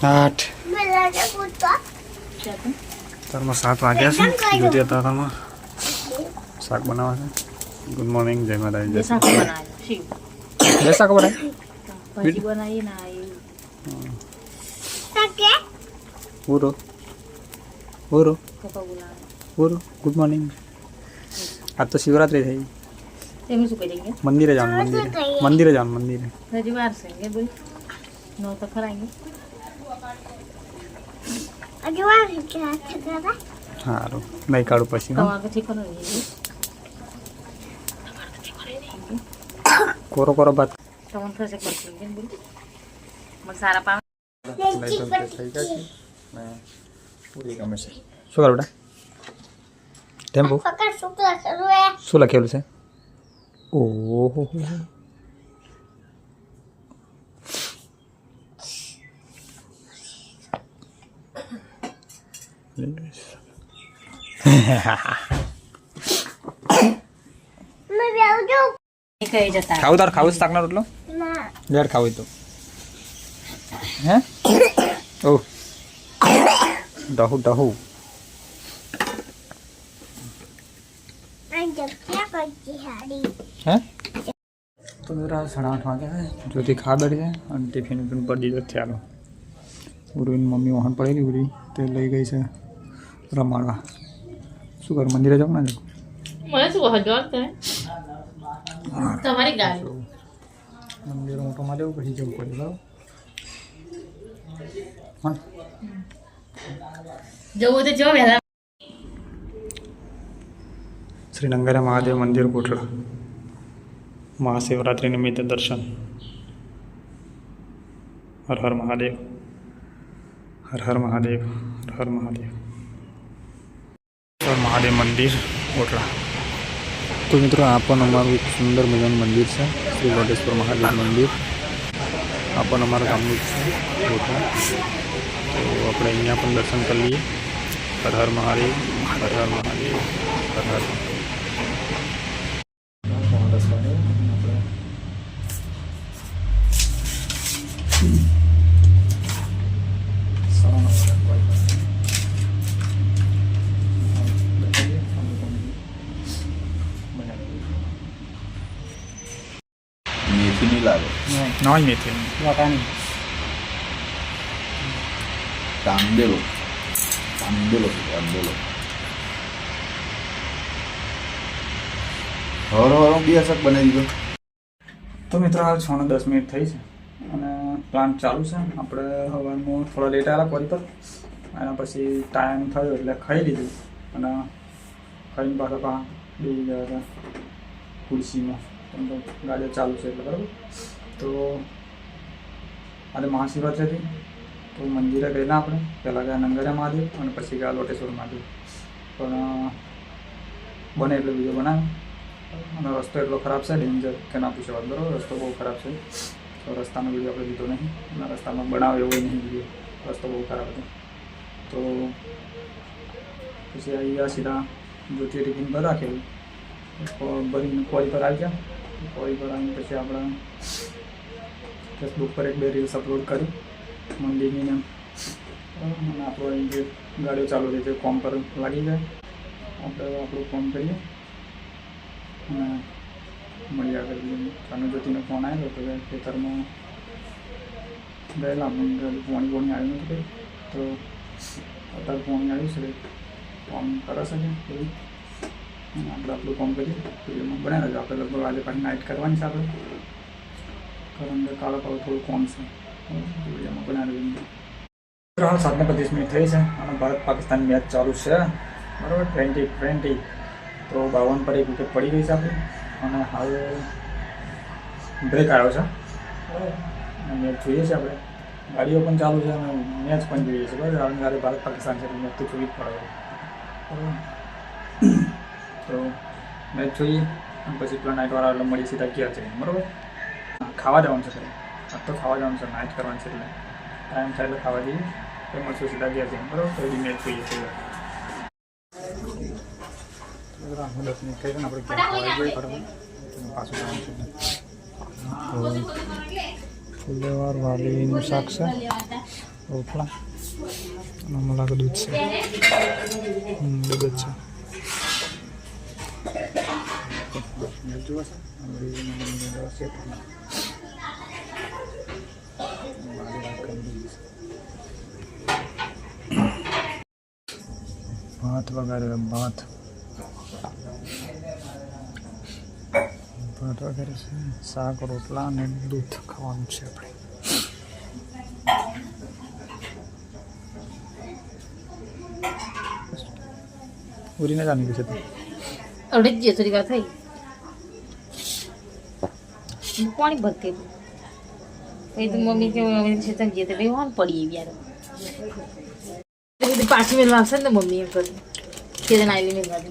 આઠ તારમાં સાત વાગ્યા છે જ્યોતિ તારામાં શાક બનાવવા છે ગુડ મોર્નિંગ જય માતાજી જય શાક બનાવ્યું શીવ શ્રી- બે શાક બનાય ભાજી બનાવી ના એ પૂરો પૂરો પપ્પા બોલાવે પૂરો ગુડ મોર્નિંગ આજ તો શિવરાત્રી થઈ એમ શું કરી દેંગે મંદિરે જવાનું મંદિરે મંદિરે જવાનું મંદિરે હજી વાર છે કે બોલ નો તો ખરાંગે સારું નહીં કાઢું પછી હા. કરો કોરો સારા થઈ ગયા છે. પૂરી ગમે છે. શું કરું બેટા? ટેમ્પો શું લખેલું છે? ઓહો ખાવું તાર ખાવું છે શાકનો રોટલો? લેટ ખાવું તો. હે? ઓ ડહુ ડહુ. હે? તો જરા સાડા આઠ વાગ્યા છે જ્યોતિ ખા બેઠી છે અને ટિફિન પર દીધો ચાલો. ઉરુની મમ્મી વાહન પડેલી ઉરી. તે લઈ ગઈ છે. રમાડવા. શું કરું મંદિરે જાઉં ના જાઉં મને શું હજોર તમે તમારી ગાડી. મંદિર મોટો માં લેવું પછી જવું પડે બરાબર? હા. જવું તો જો વહેલા શ્રી નંગારા મહાદેવ મંદિર કોટડા મહાશિવરાત્રિ નિમિત્તે દર્શન. હર હર મહાદેવ. હર હર મહાદેવ. હર હર મહાદેવ. હર મહાદેવ મંદિર ઓટલા તો મિત્રો, આ પણ અમારું એક સુંદર મજાનું મંદિર છે. શ્રી વટેશ્વર મહાદેવ મંદિર. આ પણ અમારા ગામનું છે ઓટલા તો આપણે અહીંયા પણ દર્શન કરી લઈએ. હર મહાદેવ હર મહાદેવ, હર હર મહાદેવ મેથી નહીં લાગે નોય મેથી વટાણી હર હર બે અસર બનાવી દીધો. તો મિત્રો હાલ છ ને દસ મિનિટ થઈ છે અને પ્લાન્ટ ચાલુ છે. આપણે હવામાં થોડા લેટ આવ્યા કોરી પર. એના પછી ટાઈમ થયો એટલે ખાઈ લીધું. અને ખાઈને પાછા પા બેસી ગયા હતા. ખુરશીમાં. ગાડીઓ ચાલુ છે એટલે બરાબર. તો આજે મહાશિવરાત્રી હતી. તો મંદિરે ગયેલા આપણે. પહેલાં ગયા નંગરા મહાદેવ અને પછી ગયા લોટેશ્વર મહાદેવ. પણ બને એટલે બીજો બનાવ્યો. અને રસ્તો એટલો ખરાબ છે ડેન્જર કે ના પૂછે વાત બરાબર, રસ્તો બહુ ખરાબ છે. તો રસ્તાનો વીડિયો આપણે લીધો નહીં. અને રસ્તામાં બનાવ્યો એવો નહીં વીડિયો. રસ્તો બહુ ખરાબ હતો. તો પછી આવી ગયા સીધા જ્યોતિ ટિફિન પર રાખેલું. ભરીને કોઈ પર આવી ગયા. કોઈ પર આવીને પછી આપણે ફેસબુક પર એક બે રીલ્સ અપલોડ કરી. મંદિરની ને અને આપણો અહીં જે ગાડીઓ ચાલુ છે કોમ પર લાગી જાય. આપણે આપણું ફોન કરીએ. અને મળી આગળ ચાનો જ્યોતિનો ફોન આવ્યો તો ખેતરમાં ગયેલા. પણ પોણી પોણી આવ્યું નથી તો અત્યારે પોણી આવ્યું છે કામ કરે છે ને બધું આપણે આપણું કામ કરીએ. તો એમાં દેજો આપણે લગભગ આજે પાછી નાઇટ કરવાની છે આપણે. કારણ કે કાલે પાછું થોડું કોમ છે. વિડીયોમાં બનાવી ત્રણ સાતને પચીસ મિનિટ થઈ છે અને ભારત પાકિસ્તાન મેચ ચાલુ છે. બરાબર ટ્વેન્ટી ટ્વેન્ટી તો બાવન પર એક વિકેટ પડી ગઈ છે આપણી. અને હાલ બ્રેક આવ્યો છે. બરાબર મેચ જોઈએ છે આપણે. ગાડીઓ પણ ચાલુ છે અને મેચ પણ જોઈએ છે. બરાબર હવે જ્યારે ભારત પાકિસ્તાન છે મેચ તો જોવી જ પડે તો મેચ જોઈએ અને પછી પેલા નાઇટવાળા એટલે મળી સીધા ગયા છે બરાબર? ખાવા જવાનું છે ખાલી આજ તો ખાવા જવાનું છે નાઇટ કરવાની છે એટલે. ટાઈમ થાય એટલે ખાવા જઈએ. તો મળશું સીધા ગયા છે બરાબર? તો જોઈએ આપણે થઈ આપણે બરાબર પાછું જવાનું છે. ફુલેવાર વાલીનું શાક છે. રોટલા. અને દૂધ છે. દૂધ છે વ્યવસ્થિત ભાત વગેરે ભાત ભાત વગેરે છે. શાક, રોટલા અને દૂધ ખાવાનું છે આપણે. ઉરીને જાણી ગયું છે તું. અડે જ થોડી વાર થઈ પાણી ભરતી હતી તો મમ્મી કે મમ્મી છે તમે જે તે ભાઈ હોન પડી યાર પાછી મેળવા આવશે ને મમ્મી એમ કરી. કે જણ આવી મેળવા દે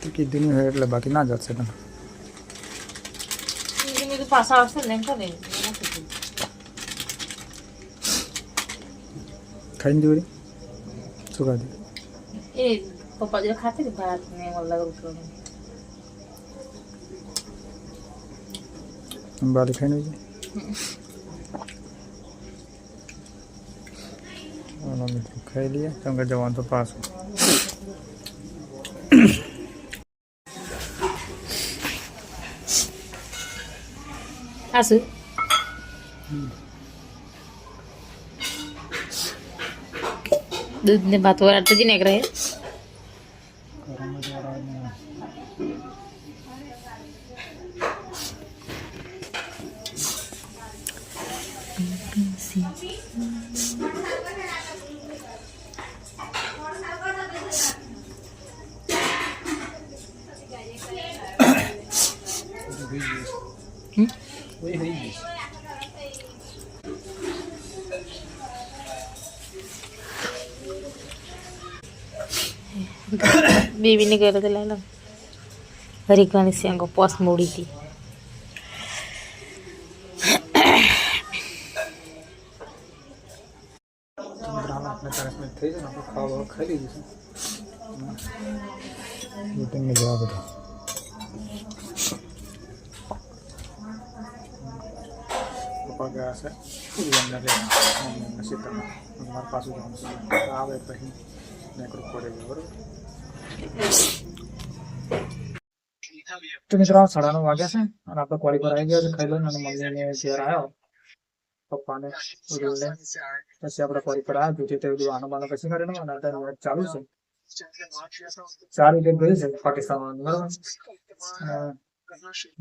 તું કીધું નહીં હોય એટલે બાકી ના જશે તને મેં તો પાછા આવશે ને એમ કરે ખાઈને જોડી શું ખાધું એ પપ્પા જોડે ખાતી હતી ભાત ને અલગ રોટલો ને અંબાલી ખાઈને ચાલો મિત્રો ખાઈ લઈએ કેમ કે જવાનું તો પાછું દૂધ ને ભાત વરાળ તો જ ને રહે બેબીને ગયો તો લાલો હરિકાની સેંગો પોસ મોડી હતી આપણે ચાલીસ મિનિટ થઈ જાય ને આપણે ખાવા બાવા તો છે મિત્રો સાડા નવ વાગ્યા છે અને આપણે કોળી પર આવી ગયા છે ખાઈ લઈને અને મમ્મીને ઘેર આવ્યો. પપ્પાને ઉડું પછી આપણે કોળી પર આવ્યા જોતી તે બધું આનો બાનો પછી કરીને અને અત્યારે મેચ ચાલુ છે. ચાર વિકેટ ગઈ છે પાકિસ્તાન બરાબર?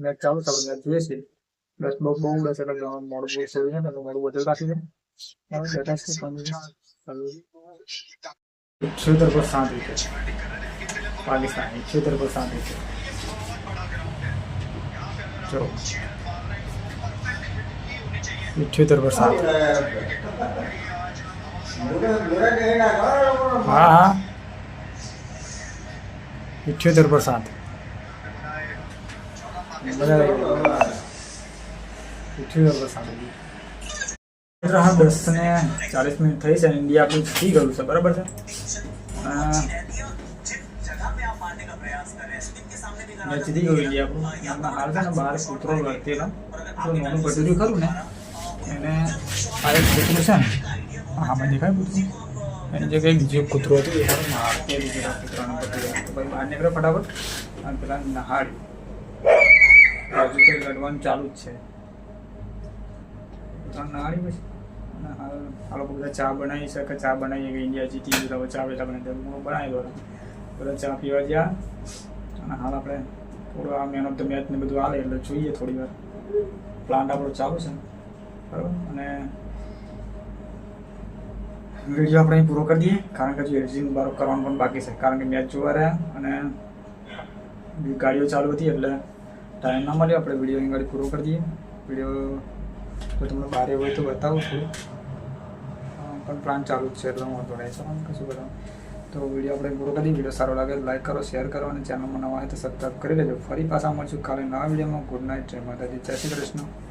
મેચ ચાલુ છે મેચ જોઈએ છીએ. બસ બહુ બહુ છે એટલે મોડું બહુ સોઈ ને મોડું બધું કાઢી દે. હવે બેઠા છે પર વિકેટ ચલો ઇઠ્યોતેર પર સાત હા હા ઇઠ્યોતેર પર સાત ઇઠ્યોતેર પર સાત મિત્રો હા દસ ને ચાલીસ મિનિટ થઈ છે અને ઇન્ડિયા આપણું જીતી ગયું છે બરાબર છે અ, મેચ ગયું ઇન્ડિયા આપણું એમના હાલ છે ને બહાર કૂતરો લડતેલા તો નાનું કટોરી ખરું ને. એને આ એક કૂતરું છે ને મને દેખાય કૂતરું એની જગ્યાએ બીજો કૂતરો હતો એ હારું મારતે બીજો કૂતરાનો ભટુર્યા તો ભાઈ બહાર નીકળ્યો ફટાફટ. અને પેલા નહાડ્યું. હજુ તો લડવાનું ચાલુ જ છે. કૂતરાને નહાડી પછી આ લોકો બધા ચા બનાવી શકે ચા બનાવી ઇન્ડિયા જીતી ગયું ચા બેટા બનાવી દે. બનાવી દો બધા ચા પીવા ગયા. અને હાલ આપણે થોડો આ મેન ઓફ ધ મેચ ને બધું હાલે, એટલે જોઈએ થોડી વાર પ્લાન્ટ આપણો ચાલુ છે. બરાબર? અને વીડિયો આપણે પૂરો કરી દઈએ, કારણ કે હજુ એડિટિંગ બારો કરવાનું પણ બાકી છે, કારણ કે મેચ જોવા રહ્યા અને ગાડીઓ ચાલુ હતી, એટલે ટાઈમ ના મળ્યો. આપણે વીડિયો અહીં ગાડી પૂરો કરી દઈએ. વીડિયો જો તમને બારે હોય તો બતાવું છું. પણ પ્લાન ચાલુ જ છે, એટલે હું વાંધો નહીં. કશું બતાવું તો વીડિયો આપણે પૂરો કરી વીડિયો સારો લાગે લાઈક કરો શેર કરો અને ચેનલમાં નવા હોય તો સબસ્ક્રાઈબ કરી લેજો. ફરી પાછા મળશું કાલે નવા વિડીયોમાં. ગુડ નાઇટ જય માતાજી. જય શ્રી કૃષ્ણ.